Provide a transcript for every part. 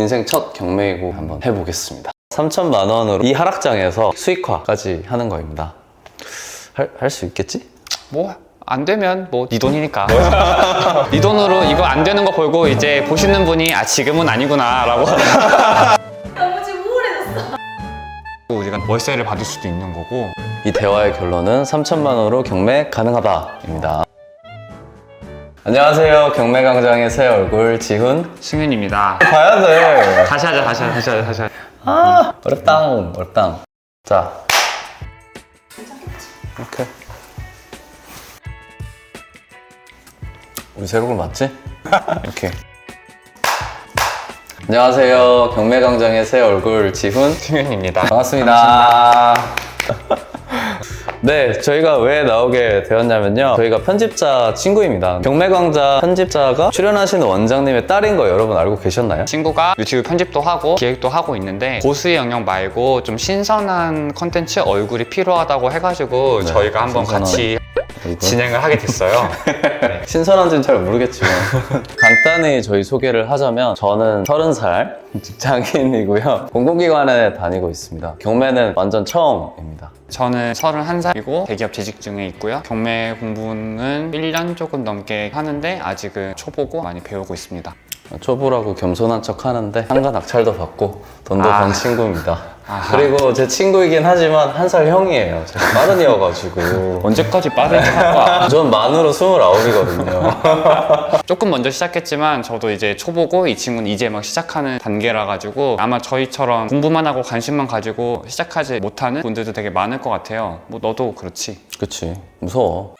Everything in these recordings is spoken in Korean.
인생 첫 경매이고 한번 해보겠습니다. 3천만 원으로 이 하락장에서 수익화까지 하는 거입니다. 할 수 있겠지? 뭐 안 되면 뭐 네 돈이니까. 네 돈으로 이거 안 되는 거 보고 이제 보시는 분이 아 지금은 아니구나라고 너무 지금 우울해졌어. 우리가 월세를 받을 수도 있는 거고 이 대화의 결론은 3천만 원으로 경매 가능하다입니다. 안녕하세요. 경매 강장의 새 얼굴 지훈. 승윤입니다. 봐야 돼. 다시 하자 다시 하자 다시 하자 다시 하자. 아, 어렵당, 어렵당. 자. 오케이. 우리 새 얼굴 맞지? 이렇게. 안녕하세요. 경매 강장의 새 얼굴 지훈. 승윤입니다. 반갑습니다. 네, 저희가 왜 나오게 되었냐면요. 저희가 편집자 친구입니다. 경매광자 편집자가 출연하시는 원장님의 딸인 거 여러분 알고 계셨나요? 친구가 유튜브 편집도 하고 기획도 하고 있는데 고수의 영역 말고 좀 신선한 컨텐츠 얼굴이 필요하다고 해가지고 네, 저희가 한번 신선한 같이 이거? 진행을 하게 됐어요. 신선한지는 잘 모르겠지만 간단히 저희 소개를 하자면 저는 30살 직장인이고요. 공공기관에 다니고 있습니다. 경매는 완전 처음입니다. 저는 31살 이고 대기업 재직 중에 있고요. 경매 공부는 1년 조금 넘게 하는데 아직은 초보고 많이 배우고 있습니다. 초보라고 겸손한 척 하는데 상가 낙찰도 받고 돈도 아. 번 친구입니다. 아하. 그리고 제 친구이긴 하지만 한 살 형이에요. 제가 빠른이어가지고. 언제까지 빠른 척할 거야? 전 만으로 29이거든요. 조금 먼저 시작했지만 저도 이제 초보고 이 친구는 이제 막 시작하는 단계라 가지고 아마 저희처럼 공부만 하고 관심만 가지고 시작하지 못하는 분들도 되게 많을 것 같아요. 뭐 너도 그렇지. 그치. 무서워.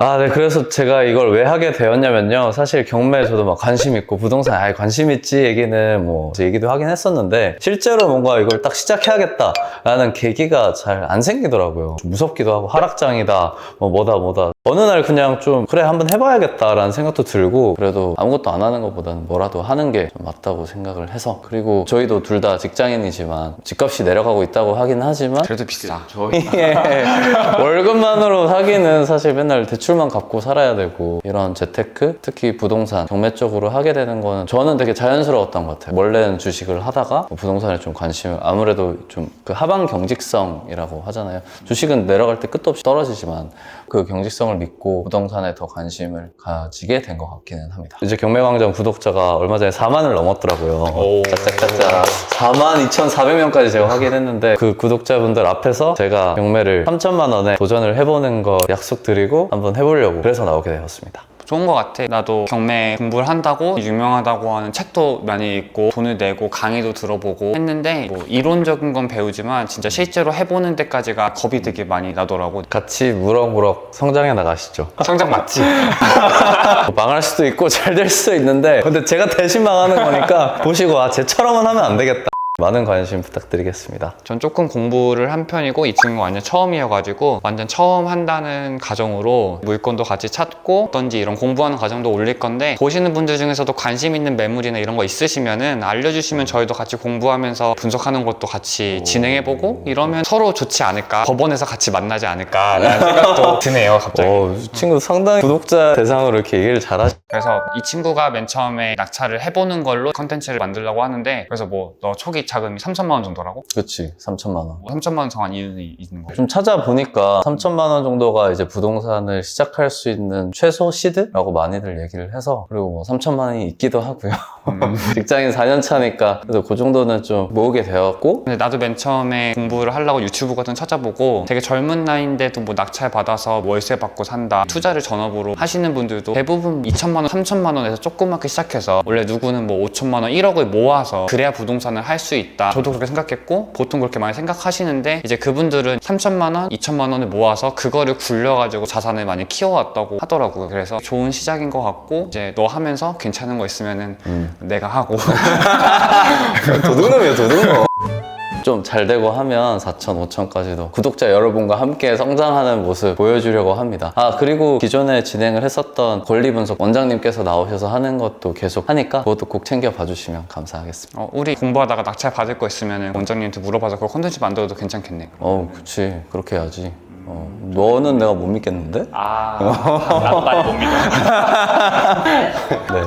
아, 네. 그래서 제가 이걸 왜 하게 되었냐면요. 사실 경매에 저도 막 관심 있고 부동산 아예 관심 있지 얘기는 뭐 얘기도 하긴 했었는데 실제로 뭔가 이걸 딱 시작해야겠다라는 계기가 잘 안 생기더라고요. 좀 무섭기도 하고 하락장이다, 뭐 뭐다 뭐다. 어느 날 그냥 좀 그래 한번 해봐야겠다라는 생각도 들고 그래도 아무것도 안 하는 것보다는 뭐라도 하는 게좀 맞다고 생각을 해서 그리고 저희도 둘 다 직장인이지만 집값이 내려가고 있다고 하긴 하지만 그래도 비싸. 예. 월급만으로 사기는 사실 맨날 대출만 갚고 살아야 되고 이런 재테크 특히 부동산 경매 쪽으로 하게 되는 거는 저는 되게 자연스러웠던 것 같아요 원래는 주식을 하다가 부동산에 좀 관심을 아무래도 좀 그 하방 경직성이라고 하잖아요 주식은 내려갈 때 끝도 없이 떨어지지만 그 경직성 을 믿고 부동산에 더 관심을 가지게 된 것 같기는 합니다 이제 경매광장 구독자가 얼마 전에 4만을 넘었더라고요 오. 짝짝짝짝 4만 2,400명까지 제가 확인했는데 그 구독자분들 앞에서 제가 경매를 3천만 원에 도전을 해보는 거 약속드리고 한번 해보려고 그래서 나오게 되었습니다. 좋은 것 같아. 나도 경매 공부를 한다고 유명하다고 하는 책도 많이 읽고 돈을 내고 강의도 들어보고 했는데 뭐 이론적인 건 배우지만 진짜 실제로 해보는 데까지가 겁이 되게 많이 나더라고. 같이 무럭무럭 성장해 나가시죠. 성장 맞지? 뭐 망할 수도 있고 잘 될 수도 있는데 근데 제가 대신 망하는 거니까 보시고 아 쟤처럼은 하면 안 되겠다. 많은 관심 부탁드리겠습니다. 전 조금 공부를 한 편이고 이 친구가 완전 처음이어가지고 완전 처음 한다는 가정으로 물건도 같이 찾고 어떤지 이런 공부하는 과정도 올릴 건데 보시는 분들 중에서도 관심 있는 매물이나 이런 거 있으시면은 알려주시면 저희도 같이 공부하면서 분석하는 것도 같이 진행해보고 이러면 서로 좋지 않을까 법원에서 같이 만나지 않을까라는 생각도 드네요 갑자기. 어, 이 친구 상당히 구독자 대상으로 이렇게 얘기를 잘하시. 그래서 이 친구가 맨 처음에 낙찰을 해보는 걸로 컨텐츠를 만들려고 하는데 그래서 뭐 너 초기 자금이 3천만 원 정도라고? 그치 3천만 원. 뭐 3천만 원 정한 이유는 있는 거죠 좀 찾아보니까 3천만 원 정도가 이제 부동산을 시작할 수 있는 최소 시드라고 많이들 얘기를 해서 그리고 뭐 3천만 원이 있기도 하고요. 직장인 4년 차니까 그래서 그 정도는 좀 모으게 되었고 근데 나도 맨 처음에 공부를 하려고 유튜브 같은 거 찾아보고 되게 젊은 나이인데도 뭐 낙찰 받아서 월세 받고 산다 투자를 전업으로 하시는 분들도 대부분 2천만 원, 3천만 원에서 조그맣게 시작해서 원래 누구는 뭐 5천만 원, 1억을 모아서 그래야 부동산을 할 수 있다. 저도 그렇게 생각했고 보통 그렇게 많이 생각하시는데 이제 그분들은 3천만 원, 2천만 원을 모아서 그거를 굴려가지고 자산을 많이 키워왔다고 하더라고요. 그래서 좋은 시작인 것 같고 이제 너 하면서 괜찮은 거 있으면은 내가 하고. 도둑놈이야 도둑놈. 좀 잘 되고 하면 4천, 5천까지도 구독자 여러분과 함께 성장하는 모습 보여주려고 합니다. 아, 그리고 기존에 진행을 했었던 권리 분석 원장님께서 나오셔서 하는 것도 계속 하니까 그것도 꼭 챙겨 봐 주시면 감사하겠습니다. 어, 우리 공부하다가 낙찰 받을 거 있으면은 원장님한테 물어봐서 그거 컨텐츠 만들어도 괜찮겠네 어, 그치. 그렇게 해야지. 어, 너는 내가 못 믿겠는데? 아, 나빨 못 믿어. 네.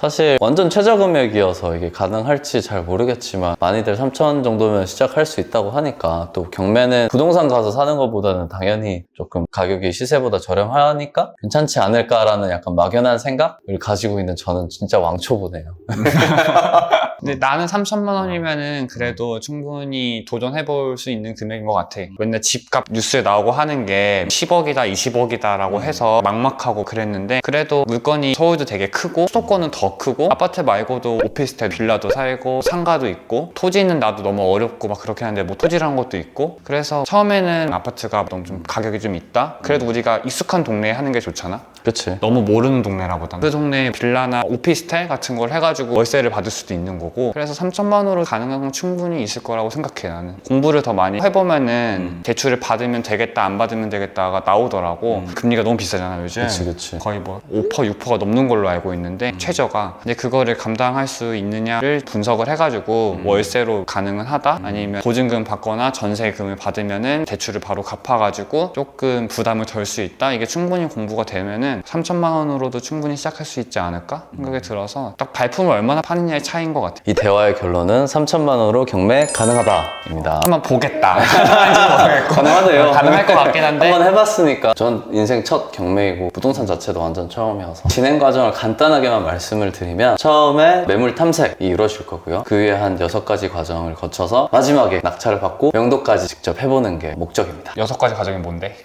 사실 완전 최저 금액이어서 이게 가능할지 잘 모르겠지만 많이들 3천 정도면 시작할 수 있다고 하니까 또 경매는 부동산 가서 사는 것보다는 당연히 조금 가격이 시세보다 저렴하니까 괜찮지 않을까라는 약간 막연한 생각을 가지고 있는 저는 진짜 왕초보네요. 근데 나는 3천만 원이면은 그래도 충분히 도전해볼 수 있는 금액인 것 같아. 맨날 집값 뉴스에 나오고 하는 게 10억이다, 20억이다라고 해서 막막하고 그랬는데 그래도 물건이 서울도 되게 크고 수도권은 더 크고 아파트 말고도 오피스텔 빌라도 살고 상가도 있고 토지는 나도 너무 어렵고 막 그렇게 하는데 뭐 토지라는 것도 있고 그래서 처음에는 아파트가 너무 좀 가격이 좀 있다. 그래도 우리가 익숙한 동네에 하는 게 좋잖아. 그치? 너무 모르는 동네라보다 그 동네에 빌라나 오피스텔 같은 걸 해가지고 월세를 받을 수도 있는 거고 그래서 3천만 원으로 가능한 건 충분히 있을 거라고 생각해 나는. 공부를 더 많이 해보면은 대출을 받으면 되겠다 안 받으면 되겠다가 나오더라고. 금리가 너무 비싸잖아 요즘. 그치, 그치. 거의 뭐 5% 6%가 넘는 걸로 알고 있는데 최저가. 근데 그거를 감당할 수 있느냐를 분석을 해가지고 월세로 가능은 하다? 아니면 보증금 받거나 전세금을 받으면은 대출을 바로 갚아가지고 조금 부담을 덜 수 있다? 이게 충분히 공부가 되면은 3천만 원으로도 충분히 시작할 수 있지 않을까? 생각이 들어서 딱 발품을 얼마나 파느냐의 차이인 것 같아 이 대화의 결론은 3천만 원으로 경매 가능하다입니다. 한번 보겠다 가능하네요. 가능할 것 같긴 한데 한번 해봤으니까 전 인생 첫 경매이고 부동산 자체도 완전 처음이어서 진행 과정을 간단하게만 말씀을 드리면 처음에 매물 탐색이 이루어질 거고요 그 위에 한 여섯 가지 과정을 거쳐서 마지막에 낙찰을 받고 명도까지 직접 해보는 게 목적입니다 여섯 가지 과정이 뭔데?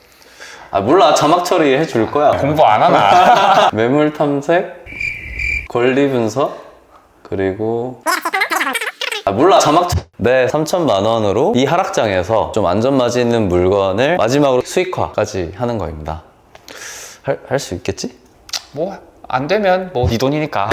아 몰라 자막 처리 해 줄 거야 공부 안 하나? 매물 탐색 권리 분석 그리고 아 몰라 자막 처- 네 3천만 원으로 이 하락장에서 좀 안전맞이 있는 물건을 마지막으로 수익화까지 하는 거입니다. 할 수 있겠지? 뭐 안 되면 뭐 네 돈이니까.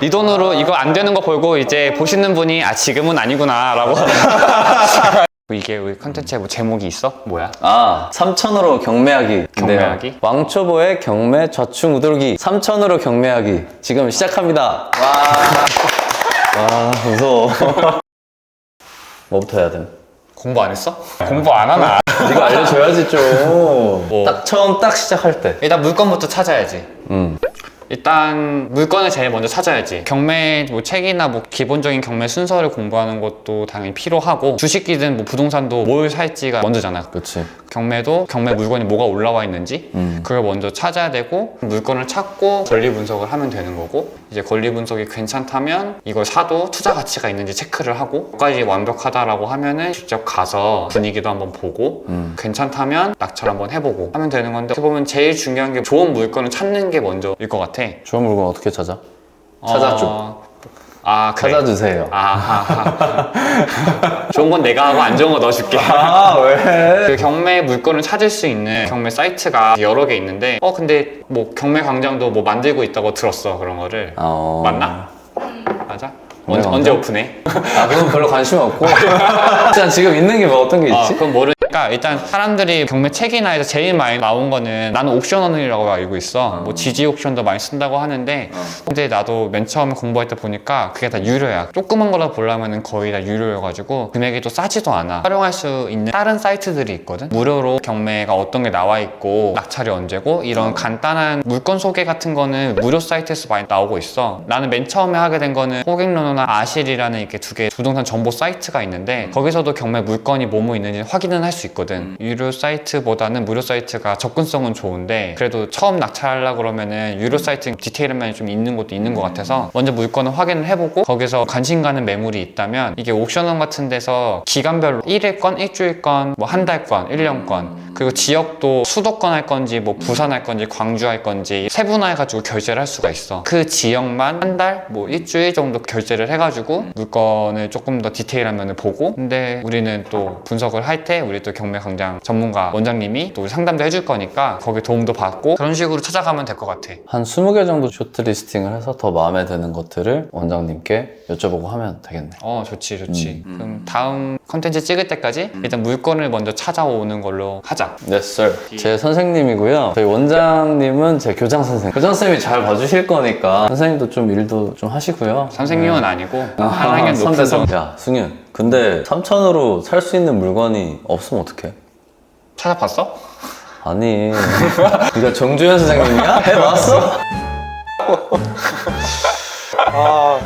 네 돈으로 이거 안 되는 거 보고 이제 보시는 분이 아 지금은 아니구나 라고 이게 우리 컨텐츠에 뭐 제목이 있어? 뭐야? 아 3천으로 경매하기 경매하기? 왕초보의 경매 좌충 우돌기 3천으로 경매하기 지금 시작합니다 와 무서워 뭐부터 해야 돼? 공부 안 했어? 공부 안 하나? 네가 알려줘야지 좀. 뭐. 딱 처음 딱 시작할 때. 일단 물건부터 찾아야지 음. 일단 물건을 제일 먼저 찾아야지 경매 뭐 책이나 뭐 기본적인 경매 순서를 공부하는 것도 당연히 필요하고 주식이든 뭐 부동산도 뭘 살지가 먼저잖아 그렇지. 경매도 경매 물건이 뭐가 올라와 있는지 음. 그걸 먼저 찾아야 되고 물건을 찾고 권리 분석을 하면 되는 거고 이제 권리 분석이 괜찮다면 이걸 사도 투자 가치가 있는지 체크를 하고 까지 완벽하다라고 하면은 직접 가서 분위기도 한번 보고 음. 괜찮다면 낙찰 한번 해보고 하면 되는 건데 어떻게 보면 제일 중요한 게 좋은 물건을 찾는 게 먼저일 것 같아 좋은 물건 어떻게 찾아? 찾아줘. 어, 아 그래 찾아주세요. 아하하 좋은 건 내가 하고 안 좋은 거 넣어줄게 아 왜? 그 경매 물건을 찾을 수 있는 경매 사이트가 여러 개 있는데 어 근데 뭐 경매 광장도 뭐 만들고 있다고 들었어 그런 거를 어... 맞나? 맞아? 언제? 언제 오픈해? 아 그건 별로 관심 없고. 일단 지금 있는 게 뭐 어떤 게아 있지? 그건 모르 니까 일단 사람들이 경매 책이나 해서 제일 많이 나온 거는 나는 옥션원이라고 알고 있어. 뭐 지지 옥션도 많이 쓴다고 하는데 근데 나도 맨 처음에 공부할 때 보니까 그게 다 유료야. 조그만 거라 보려면 거의 다 유료여가지고 금액이 또 싸지도 않아. 활용할 수 있는 다른 사이트들이 있거든. 무료로 경매가 어떤 게 나와 있고 낙찰이 언제고 이런 간단한 물건 소개 같은 거는 무료 사이트에서 많이 나오고 있어. 나는 맨 처음에 하게 된 거는 호갱로너나 아실이라는 이렇게 두 개 부동산 정보 사이트가 있는데 거기서도 경매 물건이 뭐뭐 있는지 확인은 할 수 있거든. 유료 사이트보다는 무료 사이트가 접근성은 좋은데 그래도 처음 낙찰하려고 그러면은 유료 사이트 디테일한 좀 있는 것도 있는 것 같아서 먼저 물건을 확인을 해보고 거기서 관심 가는 매물이 있다면 이게 옥션원 같은 데서 기간별로 1일 건, 일주일 건, 뭐 한 달 건, 1년 건 그리고 지역도 수도권 할 건지 뭐 부산 할 건지 광주 할 건지 세분화해가지고 결제를 할 수가 있어. 그 지역만 한 달, 뭐 일주일 정도 결제를 해가지고 물건을 조금 더 디테일한 면을 보고 근데 우리는 또 분석을 할 때 우리 또 경매 광장 전문가 원장님이 또 상담도 해줄 거니까 거기 도움도 받고 그런 식으로 찾아가면 될 것 같아. 한 20개 정도 쇼트 리스팅을 해서 더 마음에 드는 것들을 원장님께 여쭤보고 하면 되겠네. 어 좋지 좋지. 그럼 다음 컨텐츠 찍을 때까지 일단 물건을 먼저 찾아오는 걸로 하자 네, sir. 제 선생님이고요. 저희 원장님은 제 교장 선생. 교장 선생님이 잘 봐주실 거니까 선생님도 좀 일도 좀 하시고요. 선생님은 아니고 아, 한 학년 선배, 높은. 선 야, 승윤. 근데 3천으로 살 수 있는 물건이 없으면 어떡해? 찾아봤어? 아니, 네가 정주현 선생님이야? 해봤어? 아